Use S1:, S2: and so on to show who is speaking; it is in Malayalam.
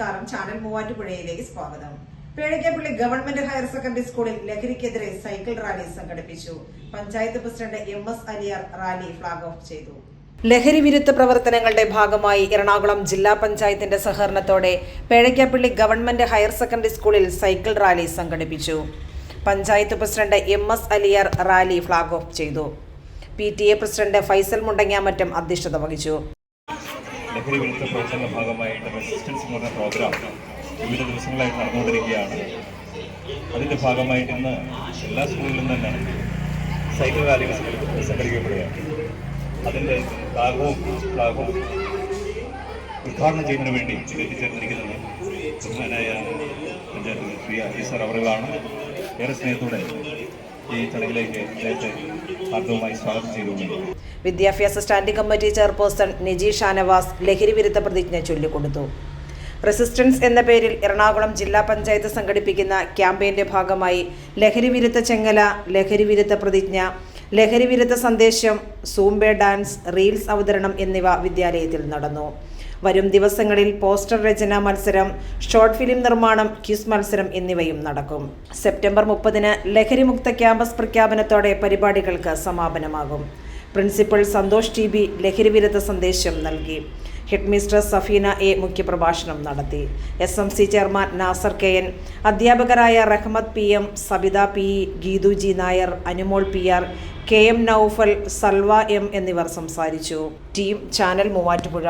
S1: ചാനൽ മൂവാറ്റുപുഴയിലേക്ക് സ്വാഗതം. പേഴയ്ക്കപ്പള്ളി ഗവൺമെന്റ് ഹയർ സെക്കൻഡറി സ്കൂളിൽ ലഹരിക്കെതിരെ സൈക്കിൾ റാലി സംഘടിപ്പിച്ചു. Panchayat president M S Aliyar rally flag off ചെയ്തു. ലഹരി വിരുദ്ധ പ്രവർത്തനങ്ങളുടെ ഭാഗമായി എറണാകുളം ജില്ലാ പഞ്ചായത്തിന്റെ സഹകരണത്തോടെ പേഴയ്ക്കപ്പള്ളി ഗവൺമെന്റ് ഹയർ സെക്കൻഡറി സ്കൂളിൽ സൈക്കിൾ റാലി സംഘടിപ്പിച്ചു. Panchayat president M S Aliyar rally flag off ചെയ്തു. P T A president Faisal Mundangamattam അധ്യക്ഷത വഹിച്ചു.
S2: ലഹരി വിരുദ്ധ പ്രവർത്തനങ്ങളുടെ ഭാഗമായിട്ട് റെസിസ്റ്റൻസ് എന്ന് പറഞ്ഞ പ്രോഗ്രാം വിവിധ ദിവസങ്ങളായിട്ട് നടന്നുകൊണ്ടിരിക്കുകയാണ്. അതിന്റെ ഭാഗമായിട്ട് ഇന്ന് എല്ലാ സ്കൂളിലും തന്നെ സൈക്കിൾ റാലികൾ സംഘടി- സംഘടിപ്പിക്കപ്പെടുകയാണ്. അതിന്റെ ഭാഗവും ഭാഗവും ഉദ്ഘാടനം ചെയ്യുന്നതിന് വേണ്ടി എത്തിച്ചേർന്നിരിക്കുന്നത് ബഹുമാനായ പഞ്ചായത്ത് ശ്രീ അജീസർ അവറുകളാണ്. ഏറെ സ്നേഹത്തോടെ ഈ
S1: വിദ്യാഭ്യാസ standing committee chairperson Niji Shanavas ലഹരി വിരുദ്ധ പ്രതിജ്ഞ ചൊല്ലിക്കൊടുത്തു. റെസിസ്റ്റൻസ് എന്ന പേരിൽ എറണാകുളം ജില്ലാ പഞ്ചായത്ത് സംഘടിപ്പിക്കുന്ന ക്യാമ്പയിന്റെ ഭാഗമായി ലഹരി വിരുദ്ധ ചെങ്ങല ലഹരി വിരുദ്ധ പ്രതിജ്ഞ ലഹരി വിരുദ്ധ സന്ദേശം സൂംബെ ഡാൻസ് റീൽസ് അവതരണം എന്നിവ വിദ്യാലയത്തിൽ നടന്നു. വരും ദിവസങ്ങളിൽ പോസ്റ്റർ രചന മത്സരം ഷോർട്ട് ഫിലിം നിർമ്മാണം ക്യൂസ് മത്സരം എന്നിവയും നടക്കും. സെപ്റ്റംബർ മുപ്പതിന് ലഹരിമുക്ത ക്യാമ്പസ് പ്രഖ്യാപനത്തോടെ പരിപാടികൾക്ക് സമാപനമാകും. പ്രിൻസിപ്പൽ സന്തോഷ് ടി ബി ലഹരിവിരുദ്ധ സന്ദേശം നൽകി. ഹെഡ്മിസ്ട്രസ് സഫീന എ മുഖ്യപ്രഭാഷണം നടത്തി. S M C chairman Nasar K N അധ്യാപകരായ Rahmath P M Sabitha P E, Geethu G Nair Anumol P R K M Noufal Salva M എന്നിവർ സംസാരിച്ചു. Team channel Muvattupuzha.